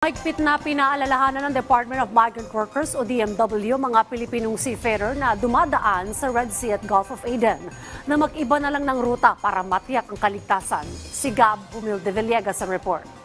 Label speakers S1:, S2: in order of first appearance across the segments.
S1: Mahigpit na pinaalalahanan ng Department of Migrant Workers o DMW mga Pilipinong seafarer na dumadaan sa Red Sea at Gulf of Aden na mag-iba na lang ng ruta para matiyak ang kaligtasan. Si Gab Humil de Villegas sa report.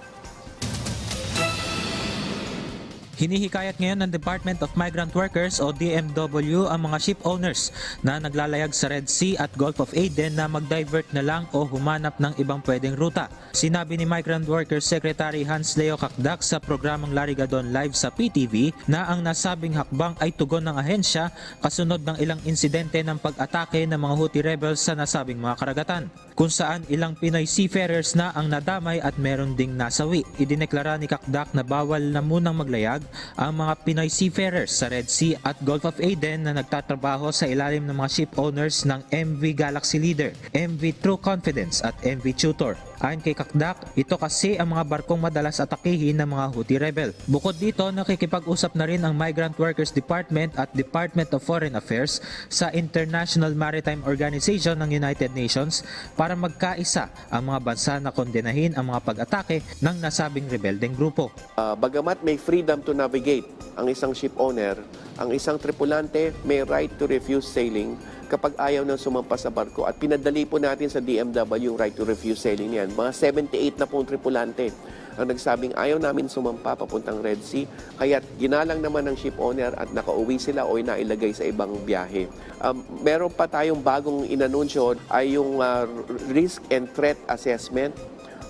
S2: Hinihikayat ngayon ng Department of Migrant Workers o DMW ang mga ship owners na naglalayag sa Red Sea at Gulf of Aden na mag-divert na lang o humanap ng ibang pwedeng ruta. Sinabi ni Migrant Workers Secretary Hans Leo Kakdak sa programang Larigadon Live sa PTV na ang nasabing hakbang ay tugon ng ahensya kasunod ng ilang insidente ng pag-atake ng mga Houthi rebels sa nasabing mga karagatan kung saan ilang Pinoy seafarers na ang nadamay at meron ding nasawi. Idineklara ni Kakdak na bawal na munang maglayag ang mga Pinoy seafarers sa Red Sea at Gulf of Aden na nagtatrabaho sa ilalim ng mga ship owners ng MV Galaxy Leader, MV True Confidence at MV Tutor. Ayon kay Kakdak, ito kasi ang mga barkong madalas atakihin ng mga Houthi rebel. Bukod dito, nakikipag-usap na rin ang Migrant Workers Department at Department of Foreign Affairs sa International Maritime Organization ng United Nations para magkaisa ang mga bansa na kondenahin ang mga pag-atake ng nasabing rebeldeng grupo.
S3: Uh, bagamat may freedom to navigate ang isang ship owner, ang isang tripulante may right to refuse sailing kapag ayaw nang sumampa sa barko. At pinadali po natin sa DMW yung right to refuse sailing niyan. Mga 78 na pong tripulante ang nagsabing ayaw namin sumampa papuntang Red Sea. Kaya ginalang naman ng ship owner at nakauwi sila o nailagay sa ibang biyahe. Um, meron pa tayong bagong inanunsyo ay yung uh, risk and threat assessment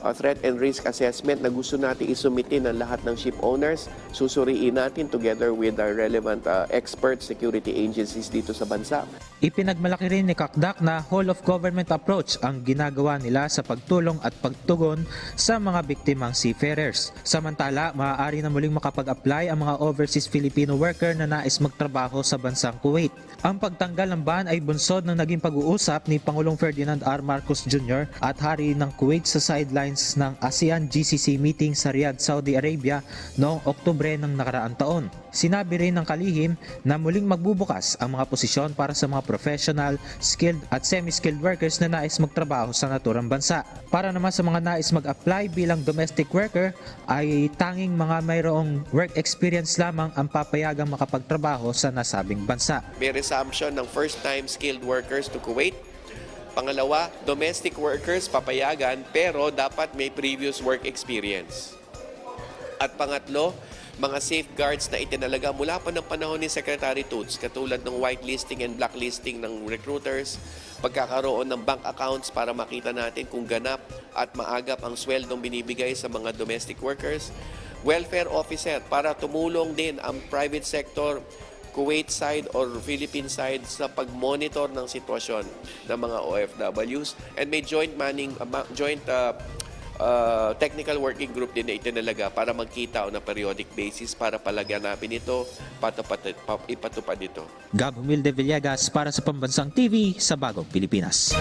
S3: uh, threat and risk assessment na gusto natin isumitin ng lahat ng ship owners. Susuriin natin together with our relevant uh, expert security agencies dito sa bansa.
S2: Ipinagmalaki rin ni Kakdak na whole of government approach ang ginagawa nila sa pagtulong at pagtugon sa mga biktimang seafarers. Samantala, maaari na muling makapag-apply ang mga overseas Filipino worker na nais magtrabaho sa bansang Kuwait. Ang pagtanggal ng ban ay bunsod ng naging pag-uusap ni Pangulong Ferdinand R. Marcos Jr. at Hari ng Kuwait sa sidelines ng ASEAN GCC meeting sa Riyadh, Saudi Arabia noong Oktubre ng nakaraang taon. Sinabi rin ng kalihim na muling magbubukas ang mga posisyon para sa mga professional, skilled at semi-skilled workers na nais magtrabaho sa naturang bansa. Para naman sa mga nais mag-apply bilang domestic worker ay tanging mga mayroong work experience lamang ang papayagang makapagtrabaho sa nasabing bansa.
S3: May resumption ng first-time skilled workers to Kuwait. Pangalawa, domestic workers papayagan pero dapat may previous work experience. At pangatlo, mga safeguards na itinalaga mula pa ng panahon ni Secretary Toots katulad ng whitelisting and blacklisting ng recruiters, pagkakaroon ng bank accounts para makita natin kung ganap at maagap ang sweldong binibigay sa mga domestic workers, welfare officer para tumulong din ang private sector Kuwait side or Philippine side sa pag-monitor ng sitwasyon ng mga OFWs and may joint manning uh, joint uh, uh, technical working group din na itinalaga para magkita on a periodic basis para palaganapin ito, ipatupad ito.
S2: Gab Humilde Villegas para sa Pambansang TV sa Bagong Pilipinas.